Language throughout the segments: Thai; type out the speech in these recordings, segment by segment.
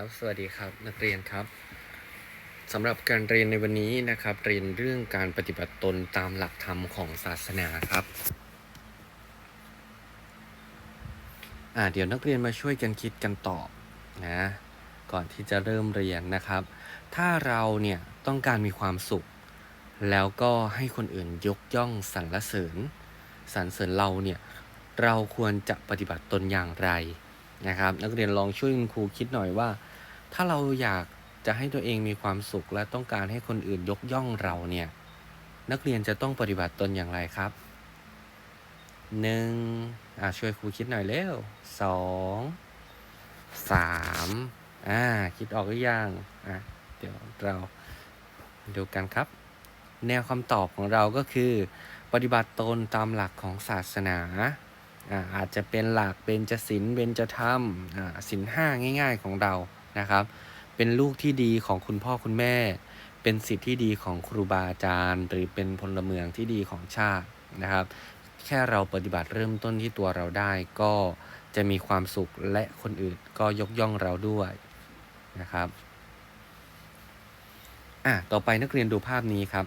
ครับสวัสดีครับนักเรียนครับสำหรับการเรียนในวันนี้นะครับ เรียนเรื่องการปฏิบัติตนตามหลักธรรมของศาสนาครับอ่าเดี๋ยวนักเรียนมาช่วยกันคิดกันตอบนะก่อนที่จะเริ่มเรียนนะครับ ถ้าเราเนี่ยต้องการมีความสุข แล้วก็ให้คนอื่นยกย่องสรรเสริญสรรเสริญเราเนี่ยเราควรจะปฏิบัติตนอย่างไร นะครับ นักเรียนลองช่วยคุณครูคิดหน่อยว่า ถ้าเราอยากจะให้ตัวเองมีความสุขและต้องการให้คนอื่นยกย่องเราเนี่ย นักเรียนจะต้องปฏิบัติตนอย่างไรครับหนึ่งอ่าช่วยครูคิดหน่อยเร็วสองสามอ่าคิดออกหรือยังอะเดี๋ยวเราดูกันครับ แนวคำตอบของเราก็คือ ปฏิบัติตนตามหลักของศาสนา อาจจะเป็นหลักเบญจศีลเบญจธรรมศีลห้าง่าย ๆของเรานะครับ เป็นลูกที่ดีของคุณพ่อคุณแม่ เป็นสิทธิ์ที่ดีของครูบาอาจารย์ หรือเป็นพลเมืองที่ดีของชาตินะครับ แค่เราปฏิบัติเริ่มต้นที่ตัวเราได้ก็จะมีความสุขและคนอื่นก็ยกย่องเราด้วยนะครับอะต่อไปนักเรียนดูภาพนี้ครับ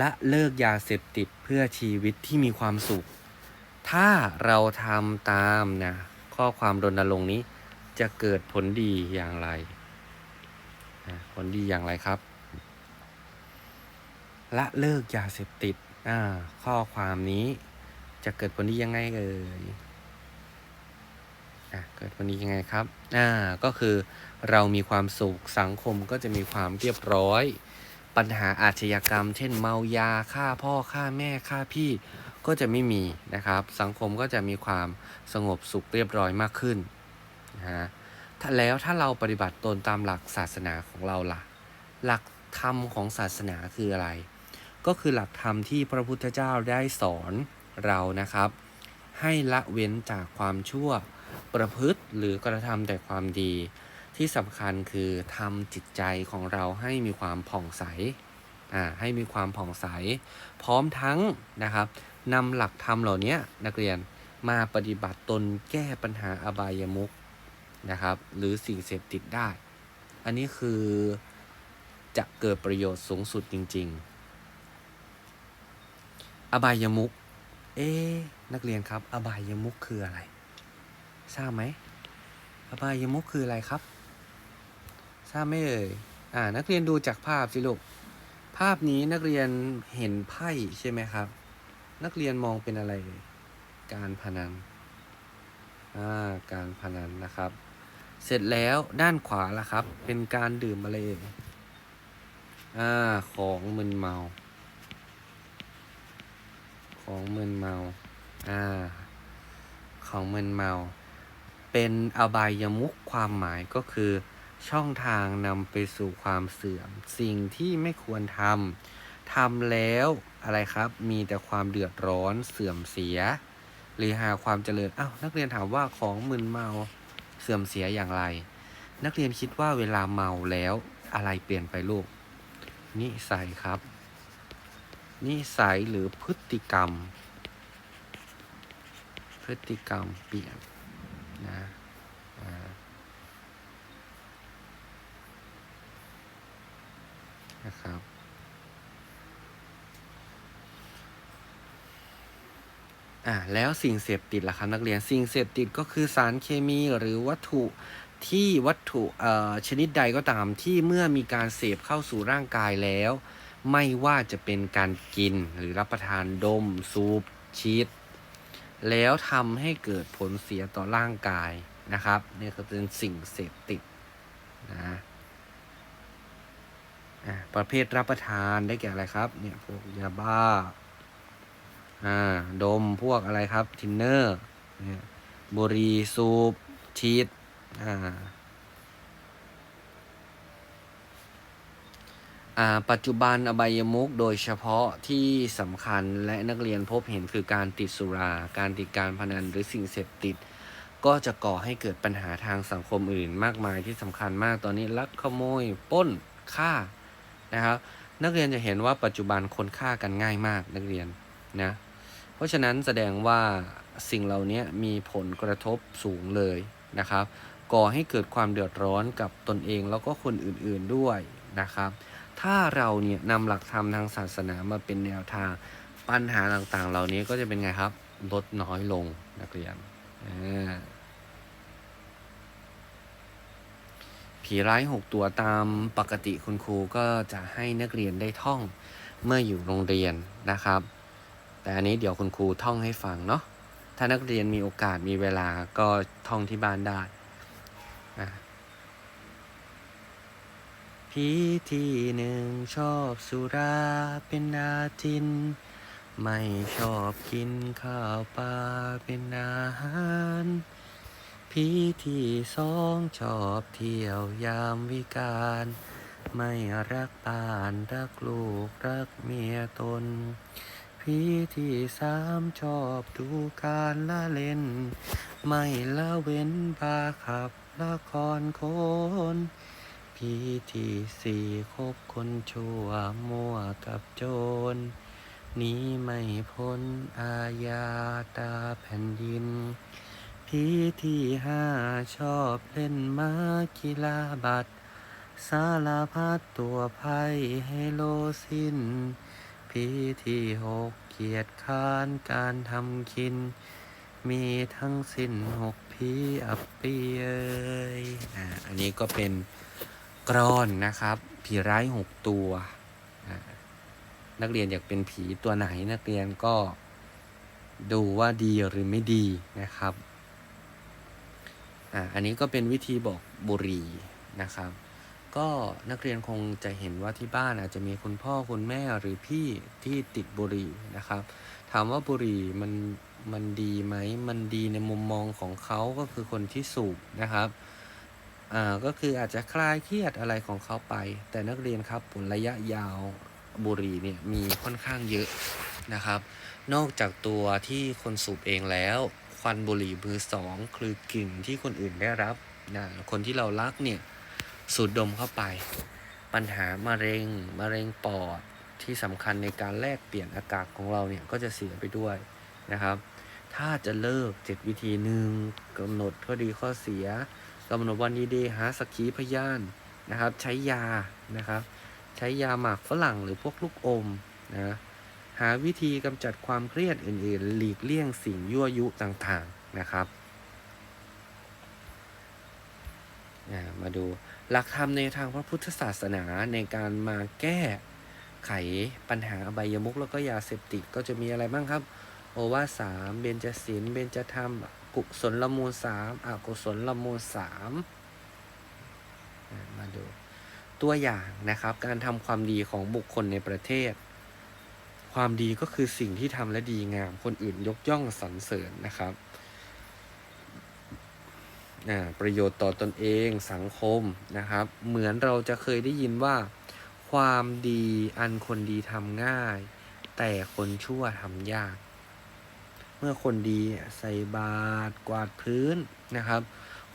ละเลิกยาเสพติดเพื่อชีวิตที่มีความสุข ถ้าเราทำตามนะข้อความรณรงค์นี้จะเกิดผลดีอย่างไรนะผลดีอย่างไรครับ ละเลิกยาเสพติดอ่าข้อความนี้จะเกิดผลดียังไงเอ่ยอะเกิดผลดียังไงครับอ่าก็คือเรามีความสุขสังคมก็จะมีความเรียบร้อย ปัญหาอาชญากรรม เช่น เมายาฆ่าพ่อฆ่าแม่ฆ่าพี่ ก็จะไม่มีนะครับ สังคมก็จะมีความสงบสุขเรียบร้อยมากขึ้นนะฮะแล้วถ้าเราปฏิบัติตนตามหลักศาสนาของเราล่ะ หลักธรรมของศาสนาคืออะไร ก็คือหลักธรรมที่พระพุทธเจ้าได้สอนเรานะครับ ให้ละเว้นจากความชั่วประพฤติหรือกระทำแต่ความดี ที่สำคัญคือทำจิตใจของเราให้มีความผ่องใสอ่าให้มีความผ่องใส พร้อมทั้งนะครับ นำหลักธรรมเหล่านี้นักเรียนมาปฏิบัติตนแก้ปัญหาอบายมุขนะครับ หรือสิ่งเสพติดได้ อันนี้คือจะเกิดประโยชน์สูงสุดจริง ๆ อบายมุขเอ๊ะนักเรียนครับ อบายมุขคืออะไรทราบไหมอบายมุขคืออะไรครับทราบไหมเอ่ยอ่านักเรียนดูจากภาพสิลูกภาพนี้นักเรียนเห็นไพ่ใช่ไหมครับ นักเรียนมองเป็นอะไร การพนันอ่าการพนันนะครับ เสร็จแล้วด้านขวาล่ะครับ เป็นการดื่มอะไรเอ่ยอ่าของมึนเมา ของมึนเมาอ่าของมึนเมา เป็นอบายมุขความหมายก็คือ ช่องทางนำไปสู่ความเสื่อม สิ่งที่ไม่ควรทำ ทำแล้วอะไรครับ มีแต่ความเดือดร้อนเสื่อมเสียหรือหาความเจริญอ้าวนักเรียนถามว่าของมึนเมาเสื่อมเสียอย่างไร นักเรียนคิดว่าเวลาเมาแล้วอะไรเปลี่ยนไปลูกนิสัยครับ นิสัยหรือพฤติกรรม พฤติกรรมเปลี่ยนนะนะครับ อ่าแล้วสิ่งเสพติดล่ะครับนักเรียนสิ่งเสพติดก็คือสารเคมีหรือวัตถุที่วัตถุเอ่อชนิดใดก็ตามที่เมื่อมีการเสพเข้าสู่ร่างกายแล้ว ไม่ว่าจะเป็นการกินหรือรับประทานดม สูบชีดแล้วทำให้เกิดผลเสียต่อร่างกายนะครับนี่คือเป็นสิ่งเสพติดนะอ่าประเภทรับประทานได้แก่อะไรครับเนี่ยพวกยาบ้า อ่าดมพวกอะไรครับทินเนอร์เนี่ยบุรีสูบชีดอ่าอ่าปัจจุบันอบายมุกโดยเฉพาะที่สำคัญและนักเรียนพบเห็นคือการติดสุรา การติดการพนันหรือสิ่งเสพติด ก็จะก่อให้เกิดปัญหาทางสังคมอื่น มากมายที่สำคัญมากตอนนี้ลักขโมยป้นฆ่านะครับ นักเรียนจะเห็นว่าปัจจุบันคนฆ่ากันง่ายมากนักเรียนนะ เพราะฉะนั้นแสดงว่าสิ่งเหล่านี้มีผลกระทบสูงเลยนะครับ ก่อให้เกิดความเดือดร้อนกับตนเองแล้วก็คนอื่นๆด้วยนะครับ ถ้าเราเนี่ยนำหลักธรรมทางศาสนามาเป็นแนวทางปัญหาต่างๆ เหล่านี้ก็จะเป็นไงครับลดน้อยลงนักเรียนผีร้ายหกตัวตามปกติคุณครูก็จะให้นักเรียนได้ท่องเมื่ออยู่โรงเรียนนะครับ แต่อันนี้เดี๋ยวคุณครูท่องให้ฟังเนาะถ้านักเรียนมีโอกาสมีเวลาก็ท่องที่บ้านได้อะพี่ที่หนึ่งชอบสุราเป็นอาจิน ไม่ชอบกินข้าวปลาเป็นอาหารพีที่สองชอบเที่ยวยามวิการ ไม่รักบ้านรักลูกรักเมียตน พี่ที่สามชอบดูการละเล่น ไม่ละเว้นบาขับละครโคนพี่ที่สี่คบคนชั่วมั่วกับโจรหนี้ไม่พ้นอาญาตาแผ่นดินพี่ที่ห้าชอบเล่นม้ากีฬาบัตรสารพัดตัวไพ่ให้โลสิ้น พี่ที่หกเกียรติค้านการทำกิน มีทั้งสิ้นหกพีอับปีเอยอ่าอันนี้ก็เป็นกรอนนะครับ ผีร้ายหกตัวอ่านักเรียนอยากเป็นผีตัวไหนนักเรียนก็ดูว่าดีหรือไม่ดีนะครับอ่าอันนี้ก็เป็นวิธีบอกบุรีนะครับ ก็นักเรียนคงจะเห็นว่าที่บ้านอาจจะมีคุณพ่อคุณแม่หรือพี่ที่ติดบุหรี่นะครับ ถามว่าบุหรี่มันมันดีไหม มันดีในมุมมองของเขาก็คือคนที่สูบนะครับอ่าก็คืออาจจะคลายเครียดอะไรของเขาไป แต่นักเรียนครับผลระยะยาวบุหรี่เนี่ยมีค่อนข้างเยอะนะครับ นอกจากตัวที่คนสูบเองแล้วควันบุหรี่มือสองคือกลิ่นที่คนอื่นได้รับนะคนที่เรารักเนี่ย สูดดมเข้าไป ปัญหามะเร็งมะเร็งปอดที่สำคัญในการแลกเปลี่ยนอากาศของเราเนี่ยก็จะเสียไปด้วยนะครับ ถ้าจะเลิกเจ็ดวิธีหนึ่งกำหนดข้อดีข้อเสียกำหนดวันดีๆหาสักขีพยานนะครับ ใช้ยานะครับ ใช้ยาหมากฝรั่งหรือพวกลูกอมนะหาวิธีกำจัดความเครียดอื่นๆ หลีกเลี่ยงสิ่งยั่วยุต่างๆนะครับ อ่า มาดูหลักธรรมในทางพระพุทธศาสนาในการมาแก้ไขปัญหาอบายมุขแล้วก็ยาเสพติดก็จะมีอะไรบ้างครับ โอวาสามเบญจศีลเบญจธรรม กุศลละมูลสามอกุศลละมูลสามมาดูตัวอย่างนะครับ การทำความดีของบุคคลในประเทศ ความดีก็คือสิ่งที่ทำและดีงาม คนอื่นยกย่องสรรเสริญนะครับ ประโยชน์ต่อตอนเองสังคมนะครับ เหมือนเราจะเคยได้ยินว่า ความดีอันคนดีทำง่าย แต่คนชั่วทำยาก เมื่อคนดีใส่บาตรกวาดพื้นนะครับ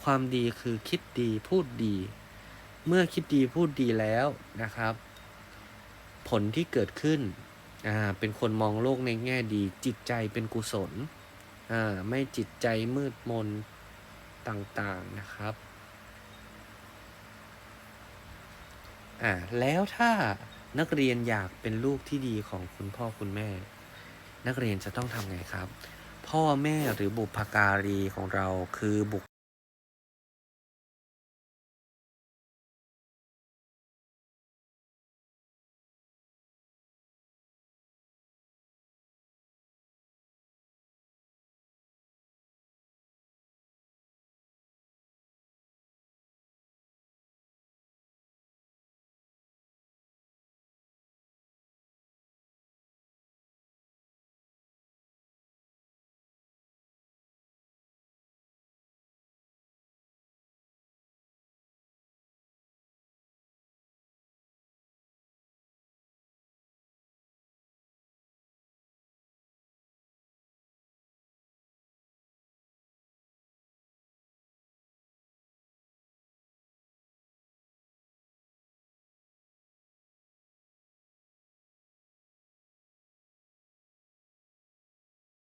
ความดีคือคิดดีพูดดี เมื่อคิดดีพูดดีแล้วนะครับ ผลที่เกิดขึ้นอ่าเป็นคนมองโลกในแง่ดี จิตใจเป็นกุศลอ่าไม่จิตใจมืดมน ต่างๆนะครับอ่าแล้วถ้านักเรียนอยากเป็นลูกที่ดีของคุณพ่อคุณแม่ นักเรียนจะต้องทำไงครับ พ่อแม่หรือบุพการีของเราคือบุค